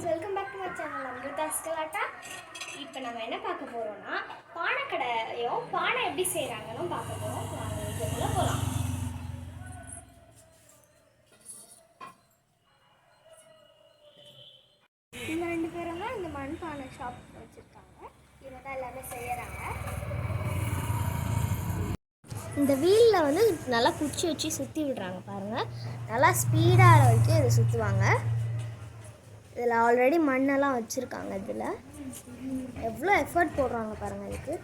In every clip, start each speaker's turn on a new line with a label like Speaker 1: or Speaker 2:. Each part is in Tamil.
Speaker 1: Friends welcome back to my channel Amritha ஸ்கலாட்டா இப்போ நம்ம என்ன பார்க்க போகிறோம்னா பானைக்கடையும் பானை எப்படி செய்கிறாங்கன்னு பார்க்க போகிறோம் வாங்க போகலாம் இந்த ரெண்டு பேரும் தான் இந்த மண் பானை ஷாப் வச்சுருக்காங்க. இவங்க தான் எல்லாமே செய்கிறாங்க இந்த வீலில் வந்து நல்லா குச்சி வச்சு சுற்றி விடுறாங்க பாருங்கள் நல்லா ஸ்பீடாக வரைக்கும் இதை சுற்றுவாங்க இதில் ஆல்ரெடி மண்ணெல்லாம் வச்சுருக்காங்க இதில். எவ்வளோ எஃபர்ட் போடுறாங்க பாருங்கள் இதுக்கு.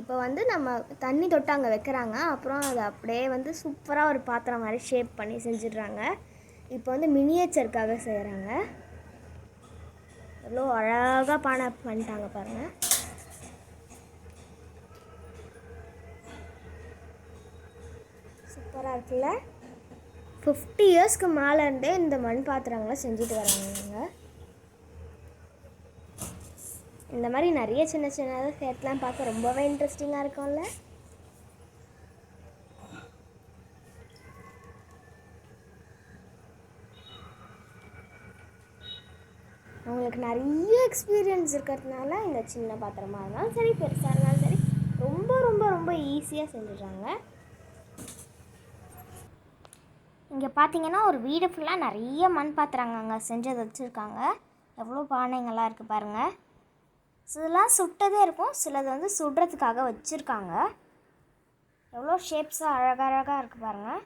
Speaker 1: இப்போ வந்து நம்ம தண்ணி தொட்டு அங்கே வைக்கிறாங்க. அப்புறம் அதை அப்படியே வந்து சூப்பராக ஒரு பாத்திரம் மாதிரி ஷேப் பண்ணி செஞ்சிடுறாங்க. இப்போ வந்து மினியேச்சருக்காக செய்கிறாங்க எவ்வளோ அழகாக பானை பண்ணிட்டாங்க பாருங்கள் சூப்பராக இருக்குல்ல? ஃபிஃப்டி இயர்ஸ்க்கு மேலேருந்தே இந்த மண் பாத்திரங்களை செஞ்சுட்டு வராங்க இந்த மாதிரி நிறைய சின்ன சின்னதாக சேர்த்துலாம் பார்க்க ரொம்பவே இன்ட்ரெஸ்டிங்காக இருக்கும்ல. அவங்களுக்கு நிறைய எக்ஸ்பீரியன்ஸ் இருக்கிறதுனால இந்த சின்ன பாத்திரமாக இருந்தாலும் சரி பெருசாக இருந்தாலும் சரி ரொம்ப ரொம்ப ரொம்ப ஈஸியாக செஞ்சிடுறாங்க. இங்கே பார்த்தீங்கன்னா ஒரு வீடு ஃபுல்லாக நிறைய மண் பாத்திரங்க அங்கே செஞ்சது வச்சுருக்காங்க. எவ்வளோ பானைங்கள்லாம் இருக்குது பாருங்கள் சிலலாம் சுட்டதே இருக்கும். சிலது வந்து சுடுறதுக்காக வச்சுருக்காங்க. எவ்வளோ ஷேப்ஸாக அழகழகாக இருக்குது பாருங்கள்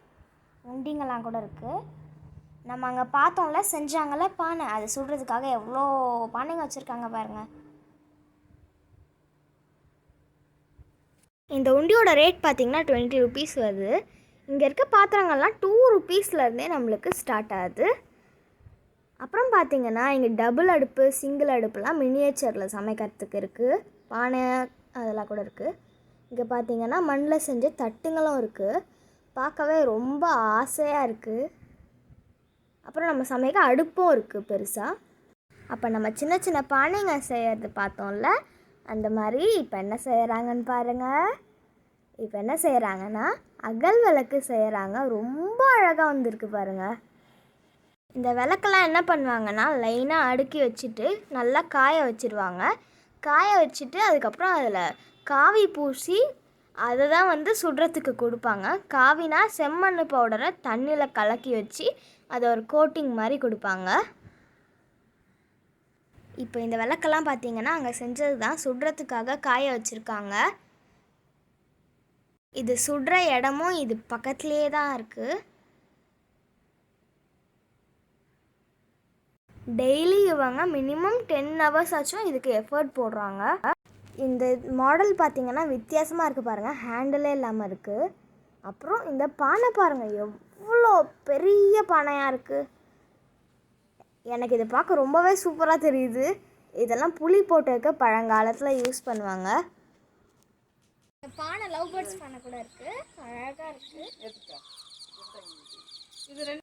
Speaker 1: உண்டிங்கெல்லாம் கூட இருக்குது நம்ம அங்கே பார்த்தோம்ல செஞ்சாங்கல்ல பானை. அது சுடுறதுக்காக எவ்வளோ பானைங்க வச்சுருக்காங்க பாருங்கள் இந்த உண்டியோட ரேட் பார்த்திங்கன்னா டுவெண்ட்டி ருபீஸ் வருது. இங்கே இருக்க பாத்திரங்கள்லாம் டூ ருபீஸ்லேருந்தே நம்மளுக்கு ஸ்டார்ட் ஆகுது. அப்புறம் பார்த்தீங்கன்னா இங்கே டபுள் அடுப்பு சிங்கிள் அடுப்புலாம் மினியேச்சரில் சமைக்கிறதுக்கு இருக்குது பானை அதெல்லாம் கூட இருக்குது இங்கே பார்த்தீங்கன்னா மண்ணில் செஞ்ச தட்டுங்களும் இருக்குது பார்க்கவே ரொம்ப ஆசையாக இருக்குது அப்புறம் நம்ம சமைக்க அடுப்பும் இருக்குது பெருசாக அப்போ நம்ம சின்ன சின்ன பானைங்க செய்கிறது பார்த்தோம்ல அந்த மாதிரி இப்போ என்ன செய்கிறாங்கன்னு பாருங்கள் இப்போ என்ன செய்கிறாங்கன்னா அகல் விளக்கு செய்கிறாங்க ரொம்ப அழகாக வந்திருக்கு பாருங்கள் இந்த விளக்கெல்லாம் என்ன பண்ணுவாங்கன்னா லைனாக அடுக்கி வச்சுட்டு நல்லா காய வச்சுருவாங்க. காய வச்சுட்டு அதுக்கப்புறம் அதில் காவி பூசி அதை தான் வந்து சுடுறதுக்கு கொடுப்பாங்க. காவினா செம்மண் பவுடரை தண்ணியில் கலக்கி வச்சு அதை ஒரு கோட்டிங் மாதிரி கொடுப்பாங்க. இப்போ இந்த விளக்கெல்லாம் பார்த்தீங்கன்னா அங்கே செஞ்சது தான். சுடுறதுக்காக காய வச்சுருக்காங்க. இது சுடுற இடமும் இது பக்கத்துலேயே தான் இருக்குது டெய்லி இவங்க மினிமம் டென் ஹவர்ஸ் ஆச்சும் இதுக்கு எஃபர்ட் போடுறாங்க. இந்த மாடல் பார்த்தீங்கன்னா வித்தியாசமாக இருக்குது பாருங்கள் ஹேண்டிலே இல்லாமல் இருக்குது அப்புறம் இந்த பானை பாருங்கள் எவ்வளோ பெரிய பானையாக இருக்குது எனக்கு இதை பார்க்க ரொம்பவே சூப்பராக தெரியுது. இதெல்லாம் புளி போட்டு வைக்க பழங்காலத்தில் யூஸ் பண்ணுவாங்க. பானை லவ் பேர்ட்ஸ் பானை கூட இருக்கு. இது இருக்குது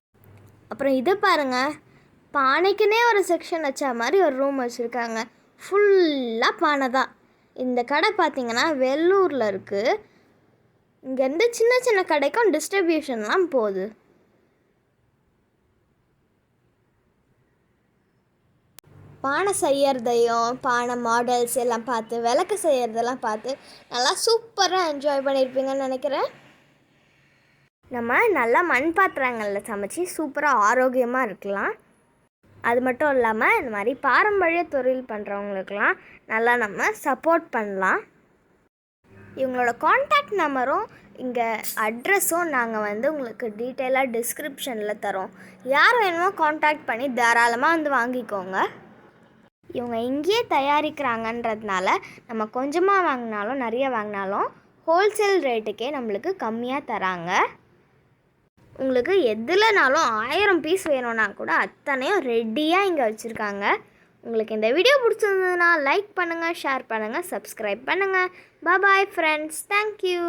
Speaker 1: அப்புறம் இது பாருங்க. பானைக்குன்னே ஒரு செக்ஷன் வச்ச மாதிரி ஒரு ரூம் வச்சுருக்காங்க. ஃபுல்லாக பானை தான். இந்த கடை பார்த்தீங்கன்னா வெள்ளூரில் இருக்குது இங்கேருந்து சின்ன சின்ன கடைக்கும் டிஸ்ட்ரிபியூஷன்லாம் போகுது. பானை செய்யறதையும் பானை மாடல்ஸ் எல்லாம் பார்த்து விளக்கு செய்கிறதெல்லாம் பார்த்து நல்லா சூப்பராக என்ஜாய் பண்ணியிருப்பீங்கன்னு நினைக்கிறேன். நம்ம நல்லா மண் பாத்திரங்களில் சமைச்சு சூப்பராக ஆரோக்கியமாக இருக்கலாம். அது மட்டும் இல்லாமல் இந்த மாதிரி பாரம்பரிய தொழில் பண்ணுறவங்களுக்கெல்லாம் நல்லா நம்ம சப்போர்ட் பண்ணலாம். இவங்களோட காண்டாக்ட் நம்பரும் இங்கே அட்ரஸும் நாங்கள் வந்து உங்களுக்கு டீட்டெயிலாக டிஸ்கிரிப்ஷனில் தரோம். யார் வேணுமோ காண்டாக்ட் பண்ணி தாராளமாக வந்து வாங்கிக்கோங்க. இவங்க இங்கேயே தயாரிக்கிறாங்கன்றதுனால நம்ம கொஞ்சமாக வாங்கினாலும் நிறைய வாங்கினாலும் ஹோல்சேல் ரேட்டுக்கே நம்மளுக்கு கம்மியாக தராங்க. உங்களுக்கு எதுலனாலும் ஆயிரம் பீஸ் வேணும்னா கூட அத்தனையும் ரெடியாக இங்கே வச்சுருக்காங்க. உங்களுக்கு இந்த வீடியோ பிடிச்சிருந்ததுன்னா லைக் பண்ணுங்கள் ஷேர் பண்ணுங்கள் சப்ஸ்கிரைப் பண்ணுங்கள் பாய் ஃப்ரெண்ட்ஸ் தேங்க்யூ